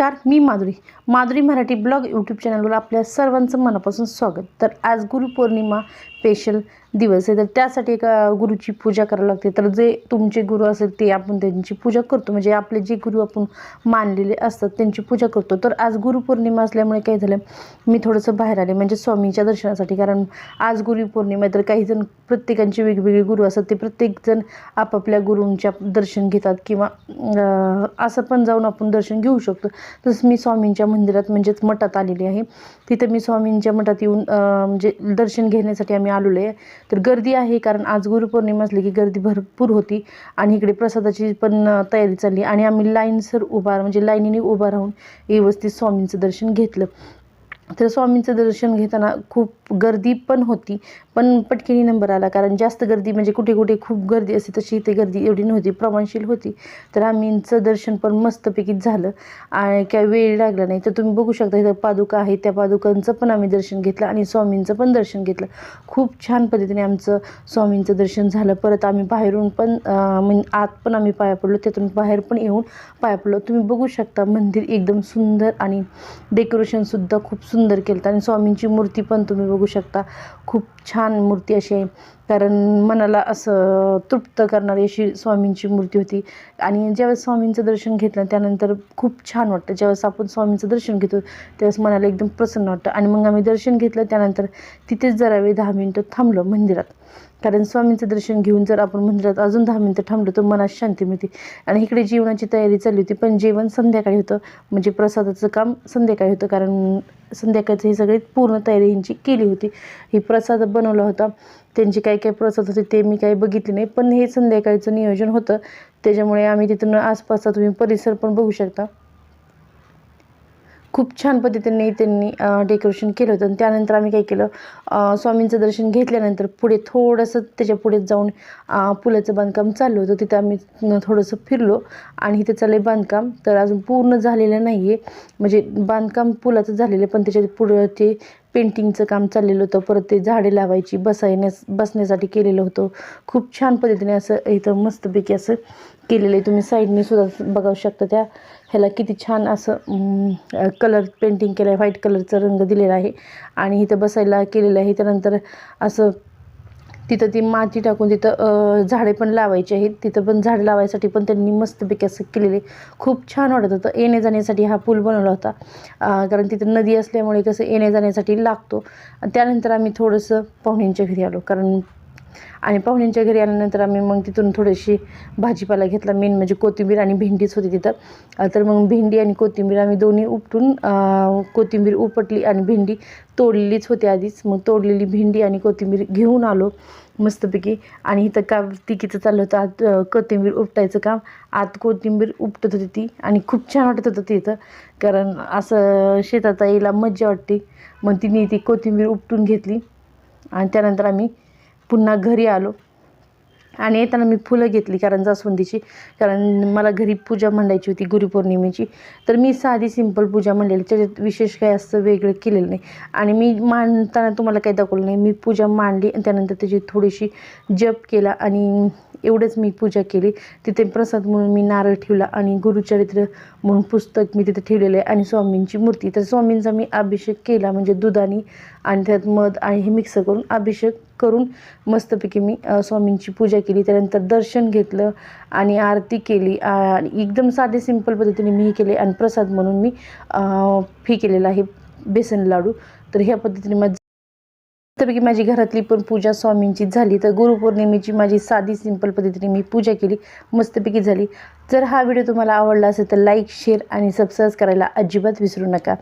नमस्कार मी Madhuri. Madhuri Marathi blog YouTube चॅनलवर आपल्या सर्वांचं मनापासून स्वागत. तर आज गुरुपौर्णिमा स्पेशल दिवस आहे. तर त्यासाठी एका गुरुची पूजा करावी लागते. तर जे तुमचे गुरु असेल ते आपण त्यांची पूजा करतो. म्हणजे आपले जे गुरु आपण मानलेले असतात त्यांची पूजा करतो. तर आज गुरुपौर्णिमा असल्यामुळे काय झालं मी थोडंसं बाहेर आले. म्हणजे स्वामींच्या दर्शनासाठी. कारण आज गुरुपौर्णिमा तर काही जण प्रत्येकांचे वेगवेगळे गुरु असतात. ते प्रत्येकजण आपापल्या गुरूंच्या दर्शन घेतात किंवा असं पण जाऊन आपण दर्शन घेऊ शकतो. तसं मी स्वामींच्या मंदिरात म्हणजेच मठात आलेली आहे. तिथं मी स्वामींच्या मठात येऊन म्हणजे दर्शन घेण्यासाठी आम्ही आलेलो आहे. तर गर्दी आहे कारण आज गुरुपौर्णिमा असली की गर्दी भरपूर होती आणि इकडे प्रसादाची पण तयारी चालली. आणि आम्ही लाईनसर उभा म्हणजे लाईनीने उभा राहून व्यवस्थित स्वामींचं दर्शन घेतलं. तर स्वामींचं दर्शन घेताना खूप गर्दी पण होती पण पटकिनी नंबर आला. कारण जास्त गर्दी म्हणजे कुठे कुठे खूप गर्दी असते तशी इथे गर्दी एवढी नव्हती प्रमाणशील होती. तर आम्हींचं दर्शन पण मस्तपैकी झालं. आणि काय वेळ लागला नाही. तर तुम्ही बघू शकता इथं पादुका आहे त्या पादुकांचं पण आम्ही दर्शन घेतलं आणि स्वामींचं पण दर्शन घेतलं. खूप छान पद्धतीने आमचं स्वामींचं दर्शन झालं. परत आम्ही बाहेरून पण म्हणजे आत पण आम्ही पाया पडलो त्यातून बाहेर पण येऊन पाया पडलो. तुम्ही बघू शकता मंदिर एकदम सुंदर आणि डेकोरेशनसुद्धा खूप सुंदर सुंदर केलं आणि स्वामींची मूर्ती पण तुम्ही बघू शकता. खूप छान मूर्ती अशी आहे. कारण मनाला असं तृप्त करणारी अशी स्वामींची मूर्ती होती. आणि ज्यावेळेस स्वामींचं दर्शन घेतलं त्यानंतर खूप छान वाटतं. ज्यावेळेस आपण स्वामींचं दर्शन घेतो त्यावेळेस मनाला एकदम प्रसन्न वाटतं. आणि मग आम्ही दर्शन घेतलं त्यानंतर तिथेच जरा वेळ दहा मिनटं थांबलो मंदिरात. कारण स्वामींचं दर्शन घेऊन जर आपण मंदिरात अजून दहा मिनटं थांबलो तर मनात शांती मिळते. आणि इकडे जेवणाची तयारी चालली होती पण जेवण संध्याकाळी होतं. म्हणजे प्रसादाचं काम संध्याकाळी होतं कारण संध्याकाळचं ही सगळी पूर्ण तयारी ह्यांची केली होती. ही प्रसाद बनवला होता. त्यांची काय काय प्रसाद होते ते मी काही बघितले नाही पण हे संध्याकाळचं नियोजन होतं. त्याच्यामुळे आम्ही तिथून आसपासचा तुम्ही परिसर पण बघू शकता. खूप छान पद्धतीने त्यांनी डेकोरेशन केलं होतं. आणि त्यानंतर आम्ही काय केलं स्वामींचं दर्शन घेतल्यानंतर पुढे थोडंसं त्याच्या पुढे जाऊन पुलाचं बांधकाम चाललं होतं. तिथं आम्ही थोडंसं फिरलो आणि इथे चाललं आहे बांधकाम. तर अजून पूर्ण झालेलं नाही आहे म्हणजे बांधकाम पुलाचं झालेलं आहे पण त्याच्या पुढं ते पेंटिंगचं काम चाललेलं होतं. परत ते झाडे लावायची बसायण्यास बसण्यासाठी केलेलं होतं. खूप छान पद्धतीने असं इथं मस्तपैकी असं केलेलं आहे. तुम्ही साईडने सुद्धा बघाऊ शकता त्या. ह्याला किती छान असं कलर पेंटिंग केलं आहे व्हाईट कलरचा रंग दिलेला आहे. आणि इथं बसायला केलेलं आहे. त्यानंतर असं तिथं ती माती टाकून तिथं झाडे पण लावायची आहेत. तिथं पण झाडं लावायसाठी पण त्यांनी मस्तपैकी असं केलेले. खूप छान वाटत होतं. येण्या जाण्यासाठी हा पूल बनवला होता. कारण तिथं नदी असल्यामुळे कसं येण्या जाण्यासाठी लागतो. त्यानंतर आम्ही थोडंसं पाहुण्यांच्या घरी आलो. कारण आणि पाहुण्यांच्या घरी आल्यानंतर आम्ही मग तिथून थोडीशी भाजीपाला घेतला. मेन म्हणजे कोथिंबीर आणि भेंडीच होती तिथं. तर मग भेंडी आणि कोथिंबीर आम्ही दोन्ही उपटून कोथिंबीर उपटली आणि भेंडी तोडलेलीच होती आधीच. मग तोडलेली भेंडी आणि कोथिंबीर घेऊन आलो मस्तपैकी. आणि इथं का तिकीचं चाललं होतं. आत कोथिंबीर उपटायचं काम. आत कोथिंबीर उपटत होती ती आणि खूप छान वाटत होतं तिथं कारण असं शेतात यायला मज्जा वाटते. मग तिने ती कोथिंबीर उपटून घेतली. आणि त्यानंतर आम्ही पुन्हा घरी आलो. आणि येताना मी फुलं घेतली कारण जास्वंदीची कारण मला घरी पूजा मांडायची होती गुरुपौर्णिमेची. तर मी साधी सिंपल पूजा मांडलेली त्याच्यात विशेष काय असं वेगळं केलेलं नाही. आणि मी मांडताना तुम्हाला काही दाखवलं नाही. मी पूजा मांडली आणि त्यानंतर त्याची थोडीशी जप केला आणि एवढंच मी पूजा केली. तिथे प्रसाद म्हणून मी नारळ ठेवला आणि गुरुचरित्र म्हणून पुस्तक मी तिथे ठेवलेलं आहे आणि स्वामींची मूर्ती. तर स्वामींचा मी अभिषेक केला म्हणजे दुधाने आणि त्यात मध आणि हे मिक्स करून अभिषेक करून मस्तपैकी मी स्वामींची पूजा केली. त्यानंतर दर्शन घेतलं आणि आरती केली. आणि एकदम साधे सिंपल पद्धतीने मी हे केले. आणि प्रसाद म्हणून मी फी हे केलेलं आहे बेसन लाडू. तर ह्या पद्धतीने माझं मस्तपैकी माझी घरातली पण पूजा स्वामींची झाली. तर गुरुपौर्णिमेची माझी साधी सिंपल पद्धतीने मी पूजा केली. मस्तपैकी झाली. जर हा व्हिडिओ तुम्हाला आवडला असेल तर लाईक शेअर आणि सबस्क्राईब करायला अजिबात विसरू नका.